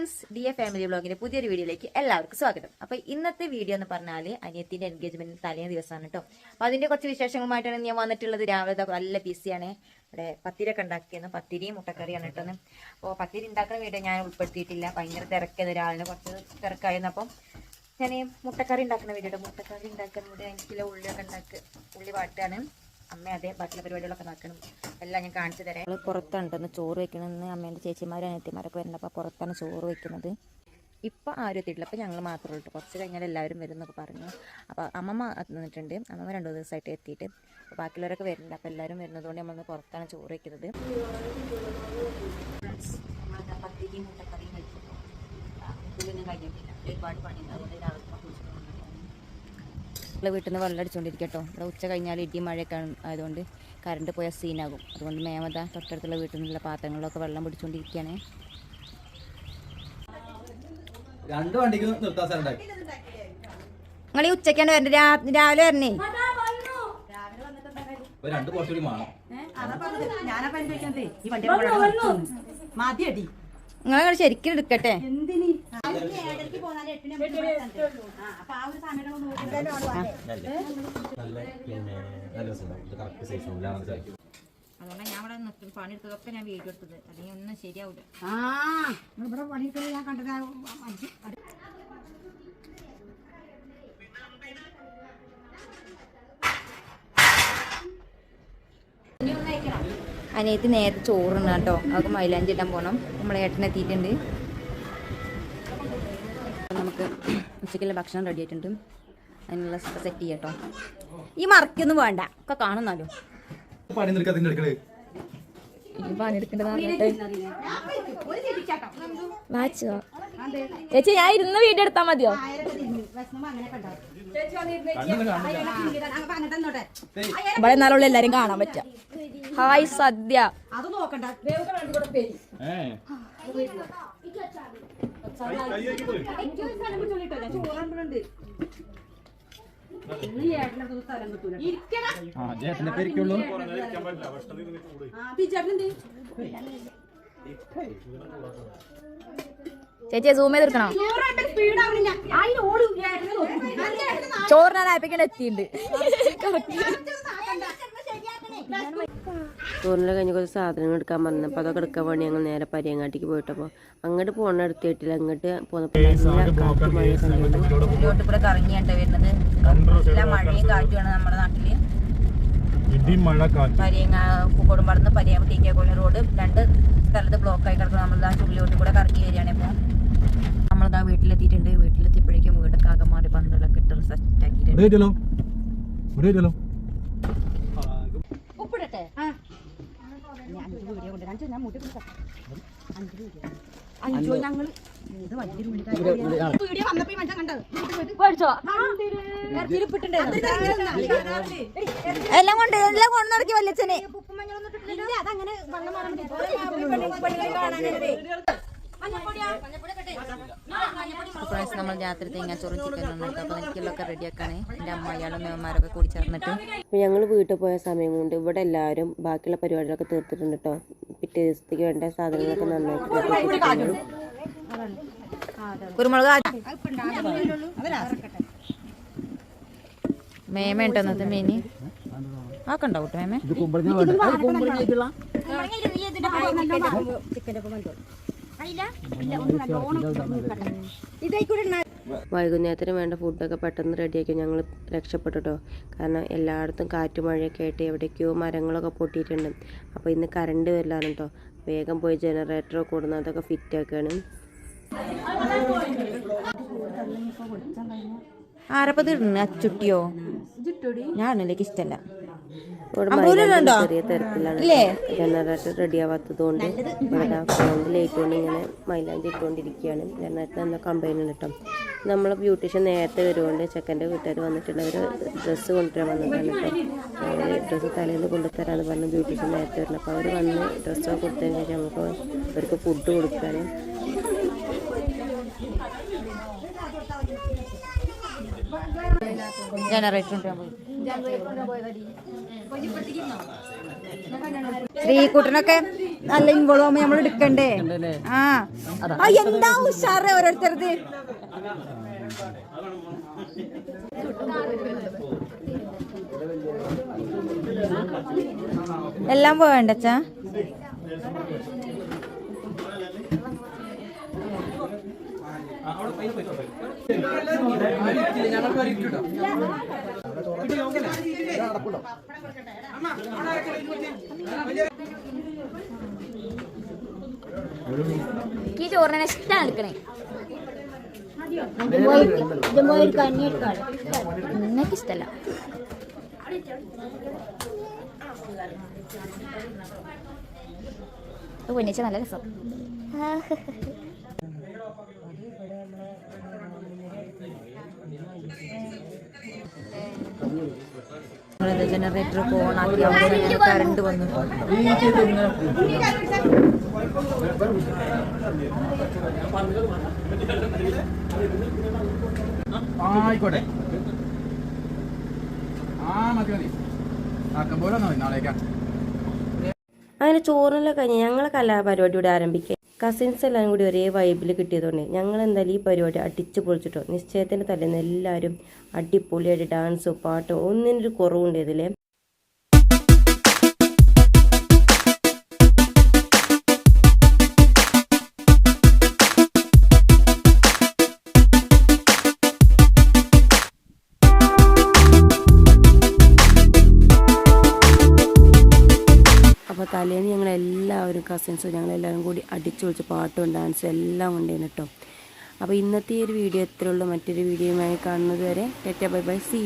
Friends D A family ബ്ലോഗിന്റെ പുതിയൊരു വീഡിയോയിലേക്ക് എല്ലാവർക്കും സ്വാഗതം. അപ്പൊ ഇന്നത്തെ വീഡിയോ എന്ന് പറഞ്ഞാൽ അനിയത്തിന്റെ എൻഗേജ്മെന്റ് തലേ ദിവസമാണ് കേട്ടോ അപ്പൊ അതിന്റെ കുറച്ച് വിശേഷങ്ങളുമായിട്ടാണ് ഞാൻ വന്നിട്ടുള്ളത്. രാവിലെ നല്ല ബിസിയാണ് ഇവിടെ പത്തിരൊക്കെ ഉണ്ടാക്കിയെന്ന് പത്തിരിയും മുട്ടക്കറിയാണ് കേട്ടോ അപ്പോൾ പത്തിരി ഉണ്ടാക്കുന്ന വീഡിയോ ഞാൻ ഉൾപ്പെടുത്തിയിട്ടില്ല. ഭയങ്കര തിരക്കിയത് രാവിലെ കുറച്ച് തിരക്കായിരുന്നു. അപ്പം ഞാൻ മുട്ടക്കറി ഉണ്ടാക്കുന്ന വീഡിയോ മുട്ടക്കറി ഉണ്ടാക്കുന്ന വീഡിയോ എനിക്കില്ല ഉള്ളിയൊക്കെ ഉണ്ടാക്കുക ഉള്ളി വാട്ടാണ് അമ്മ അതേ ബാക്കിയുള്ള പരിപാടികളൊക്കെ നടക്കണം. എല്ലാം ഞാൻ കാണിച്ചു തരാം. നമ്മൾ പുറത്താണ് കേട്ടോ ഒന്ന് ചോറ് വെക്കണമെന്ന് അമ്മേന്റെ ചേച്ചിമാരും അനിയത്തിമാരൊക്കെ വരുന്നുണ്ട് അപ്പോൾ പുറത്താണ് ചോറ് വെക്കുന്നത്. ഇപ്പം ആരും എത്തിയിട്ടില്ല. അപ്പോൾ ഞങ്ങൾ മാത്രമേ ഉള്ളൂ. കുറച്ച് കഴിഞ്ഞാൽ എല്ലാവരും വരും എന്നൊക്കെ പറഞ്ഞു. അപ്പോൾ അമ്മമ്മ നിന്നിട്ടുണ്ട് അമ്മമ്മ രണ്ടു ദിവസമായിട്ട് എത്തിയിട്ട് അപ്പോൾ ബാക്കിയുള്ളവരൊക്കെ വരുന്നുണ്ട്. അപ്പോൾ എല്ലാവരും വരുന്നതുകൊണ്ട് നമ്മളൊന്ന് പുറത്താണ് ചോറ് വെക്കുന്നത്. പത്തിരിയും മുട്ടക്കറിയും കഴിച്ചിട്ട് ഇതൊന്നും കഴിഞ്ഞിട്ടില്ല ഒരുപാട് പണിയുണ്ട്. അതുകൊണ്ട് രാവിലെ നമ്മളെ വീട്ടിൽ നിന്ന് വെള്ളം അടിച്ചുകൊണ്ടിരിക്കട്ടോ കേട്ടോ ഇവിടെ ഉച്ച കഴിഞ്ഞാൽ ഇടിയും മഴയൊക്കെ ആയതുകൊണ്ട് കറണ്ട് പോയാൽ സീനാകും അതുകൊണ്ട് മേമത തൊട്ടടുത്തുള്ള വീട്ടിൽ നിന്നുള്ള പാത്രങ്ങളിലൊക്കെ വെള്ളം പിടിച്ചുകൊണ്ടിരിക്കുകയാണ് രണ്ട് വണ്ടിക്ക് നിർത്താൻ സ്ഥലം നിങ്ങൾ ഈ ഉച്ചക്കാണ് വരണ്ടേ? രാ- രാവിലെ വരണേ? ഒരു രണ്ട് കുറച്ചുകൂടി കൂടി വേണം. ഞാനപ്പോ മതിയടി. നിങ്ങൾ ശരിക്കും എടുക്കട്ടെ. എന്തിനി? ഏഴരക്ക് പോന്നാലേ എട്ടിന് നമുക്ക് ഇവിടെ ആ, അപ്പൊ ആ ഒരു സമയം ഒന്ന് നോക്കിയിട്ടല്ലേ ഉള്ളൂ. അല്ലേ? നല്ല പിന്നെ നല്ല രസമുണ്ടാവും കറക്റ്റ് സൈസ് മനസ്സിലാക്കി അതുകൊണ്ട് ഞാൻ ഇവിടെ പണി പണിയെടുത്തതൊക്കെ ഞാൻ വീഡിയോ എടുത്തത്. അല്ലെങ്കിൽ ഒന്നും ശരിയാവില്ല ആ. ഇവിടെ പണി ഞാൻ കണ്ടത് അനിയത്തി നേരത്തെ ചോറുണ്ട് കേട്ടോ. അവർക്ക് മൈലാഞ്ചി ഇടാൻ പോകണം നമ്മളെ ഏട്ടനെത്തിയിട്ടുണ്ട് നമുക്ക് ഉച്ചയ്ക്കുള്ള ഭക്ഷണം റെഡി ആയിട്ടുണ്ട്. അതിനുള്ള സെറ്റ് ചെയ്യട്ടോ ഈ മറക്കൊന്നും വേണ്ട. ഒക്കെ കാണുന്നാലോ. പണി നിൽക്കാത്തിന്റെ എടുക്കണേ ഈ പണിയെടുക്കേണ്ടത് വാച്ചോ ചേച്ചി ഞാൻ ഇരുന്ന് വീഡിയോ എടുത്താ മതിയോ. ഇവിടെ എന്നാലുള്ള എല്ലാരും കാണാൻ പറ്റാ ഹായ് സദ്യ. അത് നോക്കണ്ട. ഏ. ഇരിക്കണം. ആ ചേട്ടന്റെ പേരിക്കുള്ളൂ. ആ, ബിജേട്ടനെന്ത്? ചേച്ചി സൂം ചെയ്തെടുക്കണം ചോറിനാണ് ആവണില്ല. അതിന് ഓട് ഏട്ടനെ നോക്ക്. നല്ല ഏട്ടനെ നാ- ചോറിനായപ്പോഴേക്കും എത്തിയിട്ടുണ്ട് ചോറിന്റെ കഴിഞ്ഞ് കുറച്ച് സാധനങ്ങൾ എടുക്കാൻ വന്നപ്പോൾ അതൊക്കെ എടുക്കാൻ വേണ്ടി ഞങ്ങൾ നേരെ പരിയങ്ങാട്ടിക്ക് പോയിട്ടപ്പോൾ അങ്ങോട്ട് പോകണ എടുത്തിട്ടില്ല. അങ്ങോട്ട് പോന്നപ്പോൾ കൂടെ കറങ്ങിയാണ് വരുന്നത്. എല്ലാ മഴയും കാറ്റുമാണ് നമ്മുടെ നാട്ടിൽ. പരിയങ്ങ പൂക്കോടുംപാടുന്ന പരിയാമ ടി കെ കോളി റോഡ്. രണ്ട് സ്ഥലത്ത് ബ്ലോക്ക് ആയി കിടക്കുന്നത് നമ്മൾ ആ ഉള്ളിലോട്ട് കൂടെ കറങ്ങി വരികയാണ് ഇപ്പോൾ നമ്മളിതാ വീട്ടിലെത്തിയിട്ടുണ്ട്. വീട്ടിലെത്തിയപ്പോഴേക്കും വീടൊക്കെ ആകെ മാറി പന്തലൊക്കെ ഇട്ട് സെറ്റ് ആക്കിയിട്ടുണ്ട് ഇവിടെ വരുമല്ലോ ഇവിടെ വരുമല്ലോ ഉപ്പിടട്ടെ ആ. ഞാൻ അഞ്ച് ഞാൻ മുട്ടി കൊടുക്കാം അഞ്ച് ഞങ്ങൾ. വീഡിയോ വന്നപ്പോ മനുഷ്യൻ കണ്ടത് എല്ലാം കൊണ്ട് എല്ലാം കൊണ്ട് നടക്കി വല്ലച്ചനെ ഇല്ല അതങ്ങനെ വെള്ളം മാറാൻ ഫ്രണ്ട്സ് നമ്മൾ രാത്രി തേങ്ങാച്ചോറും ചിക്കനും ഉണ്ടാക്കി. അപ്പോൾ എനിക്കുള്ളൊക്കെ റെഡിയാക്കാണ് എന്റെ അമ്മയാളും മേമാരൊക്കെ കൂടി ചേർന്നിട്ട് ഞങ്ങൾ വീട്ടിൽ പോയ സമയം കൊണ്ട് ഇവിടെ എല്ലാവരും ബാക്കിയുള്ള പരിപാടികളൊക്കെ തീർത്തിട്ടുണ്ട് കേട്ടോ പിറ്റേ ദിവസത്തേക്ക് വേണ്ട സാധനങ്ങളൊക്കെ നന്നായിട്ട്. കുരുമുളക് മേമ ഉണ്ടോ ഇന്നത്തെ മീന്? ആക്കെ ഉണ്ടാവും കേട്ടോ മേമ? വൈകുന്നേരത്തിന് വേണ്ട ഫുഡൊക്കെ പെട്ടെന്ന് റെഡിയാക്കി ഞങ്ങൾ രക്ഷപ്പെട്ടുട്ടോ. കാരണം എല്ലായിടത്തും കാറ്റ് മഴയൊക്കെ ആയിട്ട് എവിടേക്കോ മരങ്ങളൊക്കെ പൊട്ടിയിട്ടുണ്ട്. അപ്പോൾ ഇന്ന് കറണ്ട് വരില്ലാണ് കേട്ടോ വേഗം പോയി ജനറേറ്ററോ കൂടുന്ന അതൊക്കെ ഫിറ്റ് ആക്കുകയാണ് ആരപ്പത് ഇടുന്നു? അച്ചുട്ടിയോ ഞാൻ ഇടുന്നില്ലേക്ക് ഇഷ്ടല്ല. ഇവിടെ? ചെറിയ തിരക്കിലാണ് ജനറേറ്റർ റെഡി ആവാത്തത് കൊണ്ട് ഇവിടെ ഫോണിൽ ലൈറ്റ് കൊണ്ട് ഇങ്ങനെ മൈലാഞ്ചി ഇട്ടുകൊണ്ടിരിക്കുകയാണ്. ജനറേറ്റർ എന്ന കമ്പനി കിട്ടും. നമ്മൾ ബ്യൂട്ടീഷ്യൻ നേരത്തെ വരുകൊണ്ട് ചെക്കന്റെ വീട്ടുകാർ വന്നിട്ടുണ്ട് അവർ ഡ്രസ്സ് കൊണ്ടുവരാൻ വന്നിട്ടാണ് കേട്ടോ. അവർ ഡ്രസ്സ് തലേന്ന് കൊണ്ടുതരാന്ന് പറഞ്ഞ് ബ്യൂട്ടീഷ്യൻ നേരത്തെ വരുന്നത് അപ്പോൾ അവർ വന്ന് ഡ്രസ്സൊക്കെ കൊടുത്തതിന് ശേഷം നമുക്ക് അവർക്ക് ഫുഡ് കൊടുക്കാനും ജനറേറ്റർ ശ്രീകുട്ടനൊക്കെ നല്ല ഇൻവോൾവ് ആവുമ്പോ നമ്മൾ എടുക്കണ്ടേ? ആ. എന്താ ഉഷാറ് ഓരോരുത്തരത്? എല്ലാം പോകണ്ടച്ചാ ഈ ചോറിനെ ഇഷ്ടമാണ് എടുക്കണേ. നിങ്ങൾക്ക് ഇഷ്ടല്ല. പൊന്നിച്ച നല്ല രസം. ജനറേറ്റർ ഒക്കെ ഓണാക്കി അവിടെ കറണ്ട് വന്നു. ആയിക്കോട്ടെ. ആ മതി മതി. ആക്കം പോലെ അങ്ങനെ ചോറിനെല്ലാം കഴിഞ്ഞ് ഞങ്ങളെ കലാപരിപാടി ഇവിടെ ആരംഭിക്കുക കസിൻസ് എല്ലാം കൂടി ഒരേ വൈബിൽ കിട്ടിയതുകൊണ്ട് ഞങ്ങൾ എന്തായാലും ഈ പരിപാടി അടിച്ച് പൊളിച്ചിട്ടോ. നിശ്ചയത്തിന്റെ തലേന്ന് എല്ലാവരും അടിപൊളിയായിട്ട് ഡാൻസും പാട്ടും ഒന്നിനൊരു കുറവുണ്ടായതില്ലേ തലേന്ന് ഞങ്ങൾ എല്ലാവരും കസിൻസും ഞങ്ങളെല്ലാവരും കൂടി അടിച്ചു പൊളിച്ച് പാട്ടും ഡാൻസും എല്ലാം ഉണ്ടായിരുന്നു കേട്ടോ. അപ്പോൾ ഇന്നത്തെ ഈ ഒരു വീഡിയോ എത്രയുള്ളൂ മറ്റൊരു വീഡിയോയുമായി കാണുന്നത് വരെ ടെറ്റ ബൈ ബൈ സി